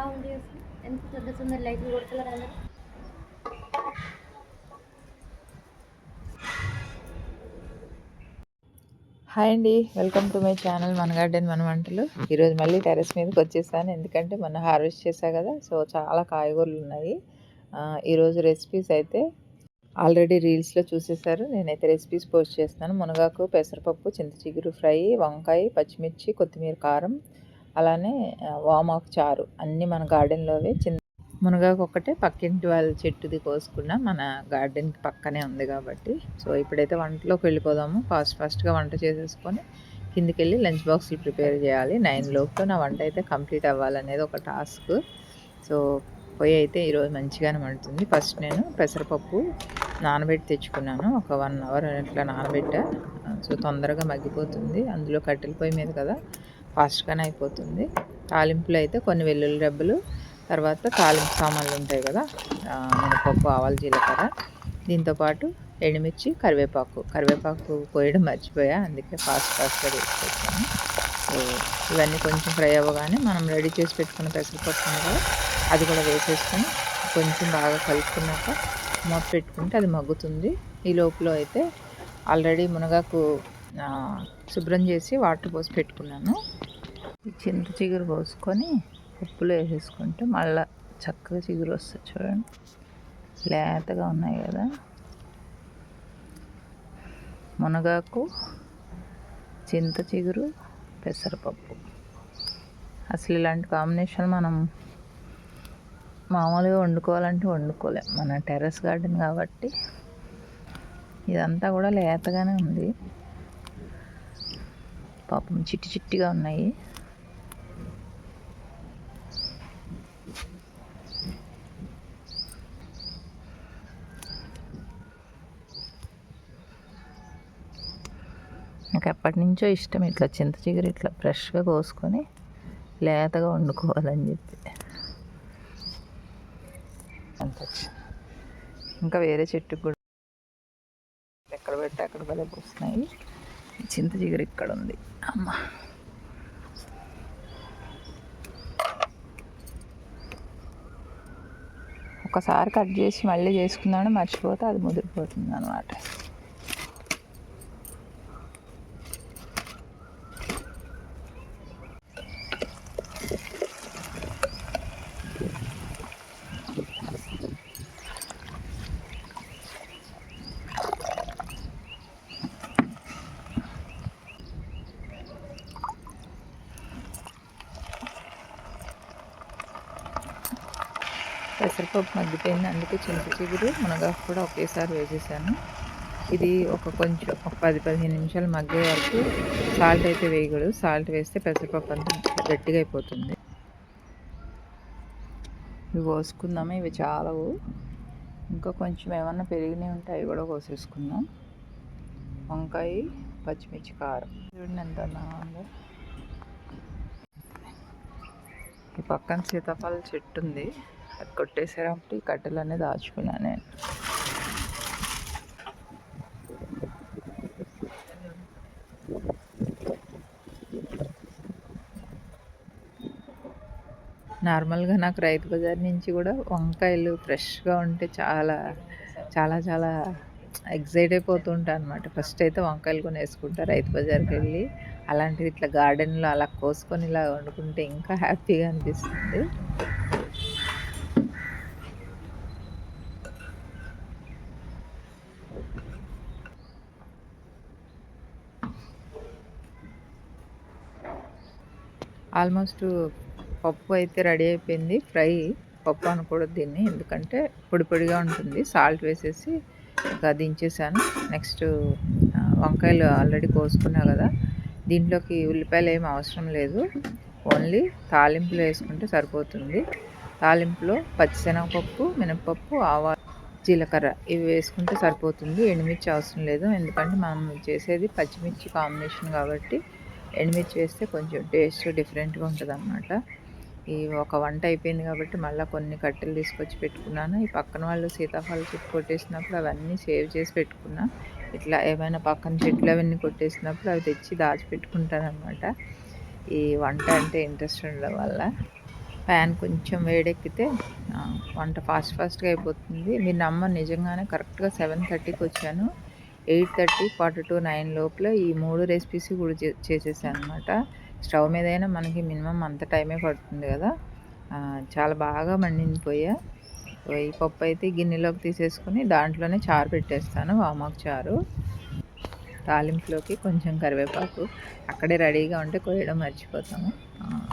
బాగుంది అసలు? ఎంత పెద్ద లైట్లు కొడుతున్నారు అందరు? హాయ్ అండి వెల్కమ్ టు మై ఛానల్ మన గార్డెన్ మన వంటలు. ఈరోజు మళ్ళీ టెరెస్ మీదకి వచ్చేసాను ఎందుకంటే మొన్న హార్వెస్ట్ చేశా కదా సో చాలా కాయగూరలు ఉన్నాయి. ఈరోజు రెసిపీస్ అయితే ఆల్రెడీ రీల్స్లో చూసేసారు నేనైతే రెసిపీస్ పోస్ట్ చేస్తాను మునగాకు పెసరపప్పు చింతచిగురు ఫ్రై వంకాయ పచ్చిమిర్చి కొత్తిమీర కారం అలానే ఆ, వామాకు చారు అన్నీ మన గార్డెన్లోవే చిన్న మునగాకు ఒక్కటే పక్కింటి వాళ్ళ చెట్టుది కోసుకున్న మన గార్డెన్కి పక్కనే ఉంది కాబట్టి. సో ఇప్పుడైతే వంటలోకి వెళ్ళిపోదాము. ఫాస్ట్ ఫాస్ట్గా వంట చేసేసుకొని కిందికి వెళ్ళి లంచ్ బాక్స్లు ప్రిపేర్ చేయాలి. నైన్ లోపు నా వంట అయితే కంప్లీట్ అవ్వాలనేది ఒక టాస్క్. సో పొయ్యి అయితే ఈరోజు మంచిగానే మండుతుంది ఫస్ట్ నేను పెసరపప్పు నానబెట్టి తెచ్చుకున్నాను. ఒక వన్ అవర్ ఇట్లా నానబెట్టా. సో తొందరగా మగ్గిపోతుంది. అందులో కట్టెల పొయ్యి మీద కదా ఫాస్ట్గానే అయిపోతుంది. తాలింపులు అయితే కొన్ని వెల్లుల్లి రెబ్బలు తర్వాత తాలింపు సామాన్లు ఉంటాయి కదా మినపప్పు ఆవాలు జీలకర్ర. దీంతోపాటు ఎండుమిర్చి కరివేపాకు. కరివేపాకు కోయడం మర్చిపోయా అందుకే ఫాస్ట్ ఫాస్ట్గా తీసుకొచ్చాను. ఇవన్నీ కొంచెం ఫ్రై అవ్వగానే మనం రెడీ చేసి పెట్టుకున్న పెసరపప్పు కూడా అది కూడా వేసేసుకొని కొంచెం బాగా కలుపుకున్నాక మూత పెట్టుకుంటే అది మగ్గుతుంది. ఈ లోపల అయితే ఆల్రెడీ మునగాకు శుభ్రం చేసి వాటర్ పోసి పెట్టుకున్నాను. చింత చిగురు పోసుకొని ఉప్పులో వేసేసుకుంటే మళ్ళీ చక్కగా చిగురు వస్తుంది చూడండి. లేతగా ఉన్నాయి కదా. మునగాకు చింత చిగురు పెసరపప్పు. అసలు ఇలాంటి కాంబినేషన్ మనం మామూలుగా వండుకోవాలంటే వండుకోలేం. మన టెర్రస్ గార్డెన్ కాబట్టి ఇదంతా కూడా లేతగానే ఉంది. పాపం చిట్టి చిట్టిగా ఉన్నాయి. నాకు ఎప్పటి నుంచో ఇష్టం ఇట్లా చింత చిగురు ఇట్లా ఫ్రెష్గా కోసుకొని లేతగా వండుకోవాలని చెప్పి. అంత. ఇంకా వేరే చెట్టుకు కూడా ఎక్కడ పెడితే అక్కడ భలే పూస్తున్నాయి. చింత చిగురు ఇక్కడ ఉంది అమ్మ. ఒకసారి కట్ చేసి మళ్ళీ చేసుకున్నాను మర్చిపోతే అది ముదిరిపోతుంది అనమాట పప్పు మగ్గిపోయింది. అందుకే చింత చిగురు మునగాకు కూడా ఒకేసారి వేసేసాను. ఇది ఒక కొంచెం ఒక పది పదిహేను నిమిషాలు మగ్గే వరకు సాల్ట్ అయితే వేయకూడదు. సాల్ట్ వేస్తే పెసరపప్పు అంతా గట్టిగా అయిపోతుంది. ఇవి కోసుకుందాము. ఇవి చాలవు. ఇంకా కొంచెం ఏమన్నా పెరిగినవి ఉంటే అవి కూడా కోసేసుకుందాం. వంకాయ పచ్చిమిర్చి కారం. చూడండి ఎంత అందంగా ఉందో. ఈ పక్కన సీతాఫల చెట్టు ఉంది. అది కొట్టేసేటప్పుడు ఈ కట్టెలన్నీ దాచుకున్నాను నేను. నార్మల్గా నాకు రైతు బజార్ నుంచి కూడా వంకాయలు ఫ్రెష్గా ఉంటే చాలా చాలా చాలా ఎగ్జైట్ అయిపోతుంటా అనమాట ఫస్ట్ అయితే వంకాయలు కొని వేసుకుంటా రైతు బజార్కి వెళ్ళి. అలాంటిది ఇట్లా గార్డెన్లో అలా కోసుకొని ఇలా వండుకుంటే ఇంకా హ్యాపీగా అనిపిస్తుంది. ఆల్మోస్ట్ పప్పు అయితే రెడీ అయిపోయింది. ఫ్రై పప్పు అనకూడదు దీన్ని. ఎందుకంటే పొడి పొడిగా ఉంటుంది. సాల్ట్ వేసేసి ఇంకా దించేసాను. నెక్స్ట్ వంకాయలు ఆల్రెడీ కోసుకున్నా కదా. దీంట్లోకి ఉల్లిపాయలు ఏం అవసరం లేదు. ఓన్లీ తాలింపులు వేసుకుంటే సరిపోతుంది. తాలింపులో పచ్చిశనగపప్పు మినపప్పు ఆవా జీలకర్ర ఇవి వేసుకుంటే సరిపోతుంది. ఎండుమిర్చి అవసరం లేదు. ఎందుకంటే మనం చేసేది పచ్చిమిర్చి కాంబినేషన్ కాబట్టి ఎండుమిర్చి వేస్తే కొంచెం టేస్ట్ డిఫరెంట్గా ఉంటుంది అన్నమాట ఈ ఒక వంట అయిపోయింది కాబట్టి మళ్ళీ కొన్ని కట్టెలు తీసుకొచ్చి పెట్టుకున్నాను. ఈ పక్కన వాళ్ళు సీతాఫల చెట్టు కొట్టేసినప్పుడు అవన్నీ సేవ్ చేసి పెట్టుకున్నా. ఇట్లా ఏమైనా పక్కన చెట్లు అవన్నీ కొట్టేసినప్పుడు అవి తెచ్చి దాచిపెట్టుకుంటానమాట అనమాట ఈ వంట అంటే ఇంట్రెస్ట్ ఉండడం వల్ల. ప్యాన్ కొంచెం వేడెక్కితే వంట ఫాస్ట్ ఫాస్ట్గా అయిపోతుంది. మీరు నమ్మ నిజంగానే కరెక్ట్గా సెవెన్ థర్టీకి వచ్చాను. Eight thirty forty to nine లోపల ఈ మూడు రెసిపీస్ కూడా చే- చేసేసాను అనమాట స్టవ్ మీద అయినా మనకి మినిమం అంత టైమే పడుతుంది కదా. చాలా బాగా మండిపోయా. ఈ పప్పు అయితే గిన్నెలోకి తీసేసుకుని దాంట్లోనే చారు పెట్టేస్తాను వామాకు చారు. తాలింపులోకి కొంచెం కరివేపాకు. అక్కడే రెడీగా ఉంటే కొయ్యడం మర్చిపోతాము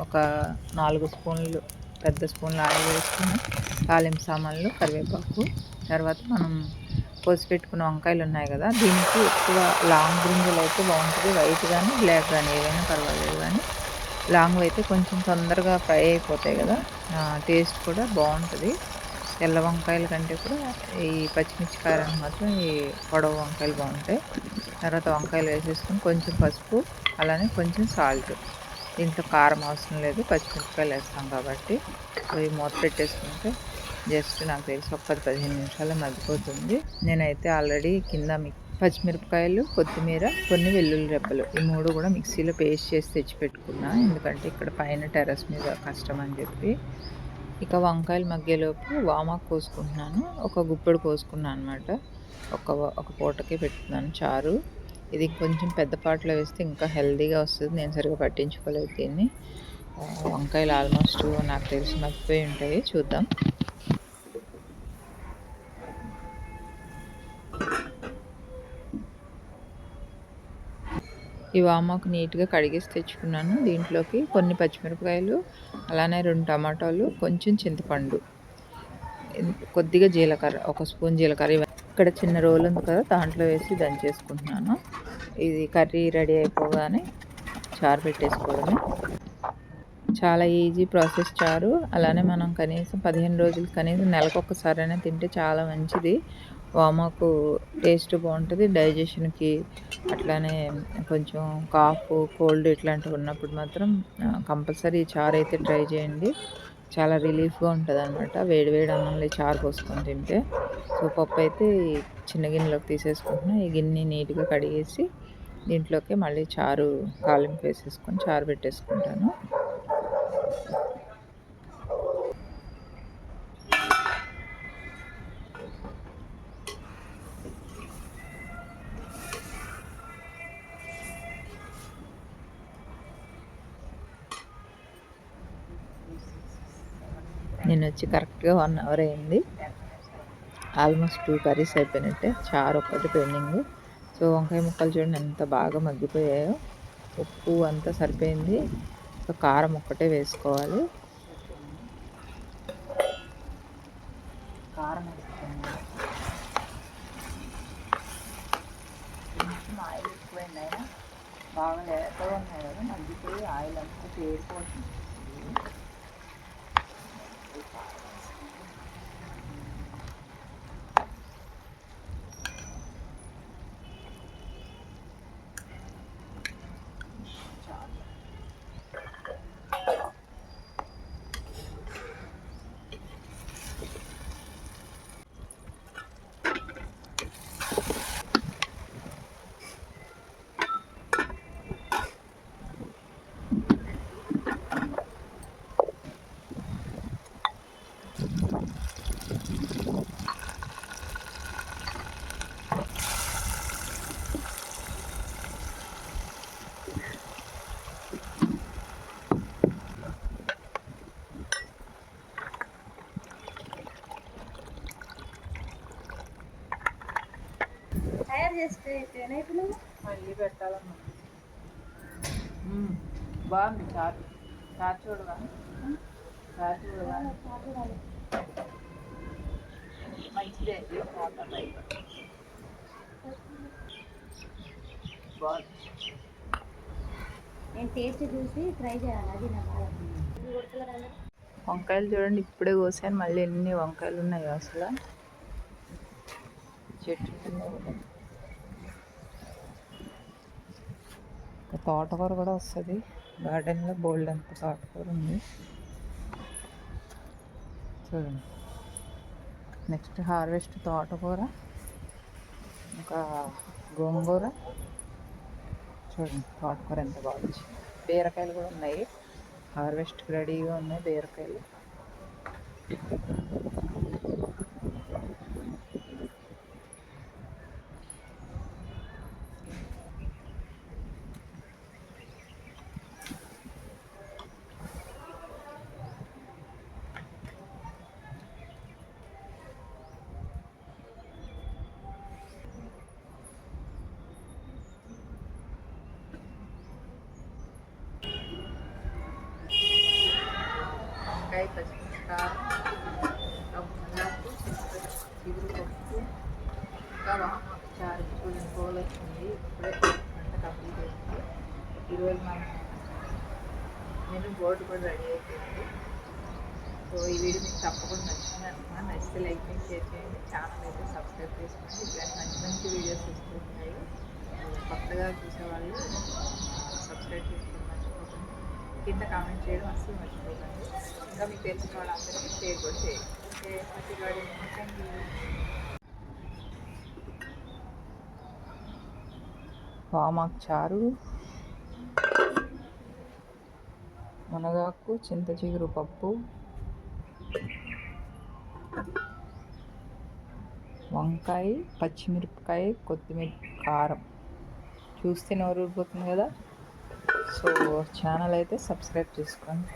ఒక నాలుగు స్పూన్లు పెద్ద స్పూన్లు ఆయిల్ వేసుకుని తాలింపు సామాన్లు కరివేపాకు. తర్వాత మనం కోసి పెట్టుకున్న వంకాయలు ఉన్నాయి కదా దీనికి ఎక్కువ లాంగ్ బ్రింజలు అయితే బాగుంటుంది. వైట్ కానీ బ్లాక్ కానీ ఏవైనా పర్వాలేదు కానీ లాంగ్ అయితే కొంచెం తొందరగా ఫ్రై అయిపోతాయి కదా టేస్ట్ కూడా బాగుంటుంది. తెల్ల వంకాయల కంటే కూడా ఈ పచ్చిమిర్చి కారం మాత్రం ఈ పొడవు వంకాయలు బాగుంటాయి. తర్వాత వంకాయలు వేసేసుకొని కొంచెం పసుపు అలానే కొంచెం సాల్ట్. దీంట్లో కారం అవసరం లేదు పచ్చిమిరపకాయలు వేస్తాం కాబట్టి. అవి మూత పెట్టేసుకుంటే జస్ట్ నాకు తెలిసి ఒక పది పదిహేను నిమిషాలు మగ్గిపోతుంది. నేనైతే ఆల్రెడీ కింద పచ్చిమిరపకాయలు కొత్తిమీర కొన్ని వెల్లుల్లి రెబ్బలు ఈ మూడు కూడా మిక్సీలో పేస్ట్ చేసి తెచ్చి పెట్టుకున్నా ఎందుకంటే ఇక్కడ పైన టెర్రస్ మీద కష్టం అని చెప్పి. ఇక వంకాయలు మగ్గేలోపు వామాకు కోసుకుంటున్నాను. ఒక గుప్పెడు కోసుకున్నాను అనమాట ఒక ఒక పూటకే పెట్టుకున్నాను చారు. ఇది కొంచెం పెద్ద పాటలో వేస్తే ఇంకా హెల్దీగా వస్తుంది. నేను సరిగా పట్టించుకోలేదు దీన్ని. వంకాయలు ఆల్మోస్ట్ నాకు తెలిసి మర్చిపోయి ఉంటాయి. చూద్దాం. ఈ వామాకు నీట్గా కడిగేసి తెచ్చుకున్నాను. దీంట్లోకి కొన్ని పచ్చిమిరపకాయలు అలానే రెండు టమాటాలు కొంచెం చింతపండు కొద్దిగా జీలకర్ర ఒక స్పూన్ జీలకర్ర ఇక్కడ చిన్న రోల్ ఉంది కదా దాంట్లో వేసి దంచేసుకుంటున్నాను. ఇది కర్రీ రెడీ అయిపోగానే చారు పెట్టేసుకోవడమే. చాలా ఈజీ ప్రాసెస్ చారు. అలానే మనం కనీసం పదిహేను రోజులు కనీసం నెలకు తింటే చాలా మంచిది. వామాకు టేస్ట్ బాగుంటుంది. డైజెషన్కి అట్లానే కొంచెం కాఫ్ కోల్డ్ ఇట్లాంటివి ఉన్నప్పుడు మాత్రం కంపల్సరీ చారు అయితే ట్రై చేయండి. చాలా రిలీఫ్గా ఉంటుంది అనమాట వేడి వేడి అన్నంలో చారు పోసుకొని తింటే. సో పప్పు అయితే చిన్న గిన్నెలోకి తీసేసుకుంటున్నా. ఈ గిన్నె నీట్గా కడిగేసి దీంట్లోకి మళ్ళీ చారు కాలింపు వేసేసుకొని చారు పెట్టేసుకుంటాను. నేను వచ్చి కరెక్ట్గా వన్ అవర్ అయింది. ఆల్మోస్ట్ టూ కర్రీస్ అయిపోయినట్టే చారు ఒక్కటి పెండింగ్. సో వంకాయ ముక్కలు చూడండి ఎంత బాగా మగ్గిపోయాయో. ఉప్పు అంతా సరిపోయింది. సో కారం ఒక్కటే వేసుకోవాలి. కారం ఆయిల్ ఎక్కువైంది అయినా బాగా లేతగా ఉన్నాయి కదా మగ్గిపోయి ఆయిల్ అంతా తేలిపోతుంది చేస్తే అయితేనా ఇప్పుడు మళ్ళీ పెట్టాలమ్మా. మ్మ్. బాగుంది చారు. చారు చూడవా? చారు చూడవా? మంచిదే. Water type. బాగుంది. నేను టేస్ట్ చూసి ట్రై చేయాలి అది నా వంకాయలు చూడండి ఇప్పుడే కోసాను. మళ్ళీ ఎన్ని వంకాయలు ఉన్నాయో అసలు. చెట్టు కింద కూడా. ఇంకా తోటకూర కూడా వస్తుంది. గార్డెన్లో బోల్డ్ అంత తోటకూర ఉంది. చూడండి. నెక్స్ట్ హార్వెస్ట్ తోటకూర ఇంకా గోంగూర. చూడండి తోటకూర ఎంత బాగుంది. బీరకాయలు కూడా ఉన్నాయి. హార్వెస్ట్ రెడీగా ఉన్నాయి బీరకాయలు. వంకాయ పచ్చిమిర్చి ఇంకా ఇంకా చారు వచ్చింది ఇప్పుడే వంట కంప్లీట్ అయింది ఈరోజు మనం నేను బోర్డు కూడా రెడీ అయిపోయింది. సో ఈ వీడియో మీకు తప్పకుండా నచ్చింది అనుకున్నాను. నచ్చితే లైక్ చేసి షేర్ చేయండి. ఛానల్ అయితే సబ్స్క్రైబ్ చేసుకోండి. ఇట్లాంటి మంచి మంచి వీడియోస్ వస్తుంటాయి కొత్తగా చూసేవాళ్ళు సబ్స్క్రైబ్ చేసుకోండి. కింద కామెంట్ చేయడం అస్సలు మర్చిపోకండి. ఇంకా మీకు తెలిసిన వాళ్ళందరికీ షేర్ కూడా చేయండి. Okay happy garden thank you వామాకు చారు మునగాకు చింత చిగురు పప్పు వంకాయ పచ్చిమిరపకాయ కొత్తిమీర కారం. చూస్తే నోరు ఊరిపోతుంది కదా? సో ఛానల్ అయితే సబ్స్క్రైబ్ చేసుకోండి.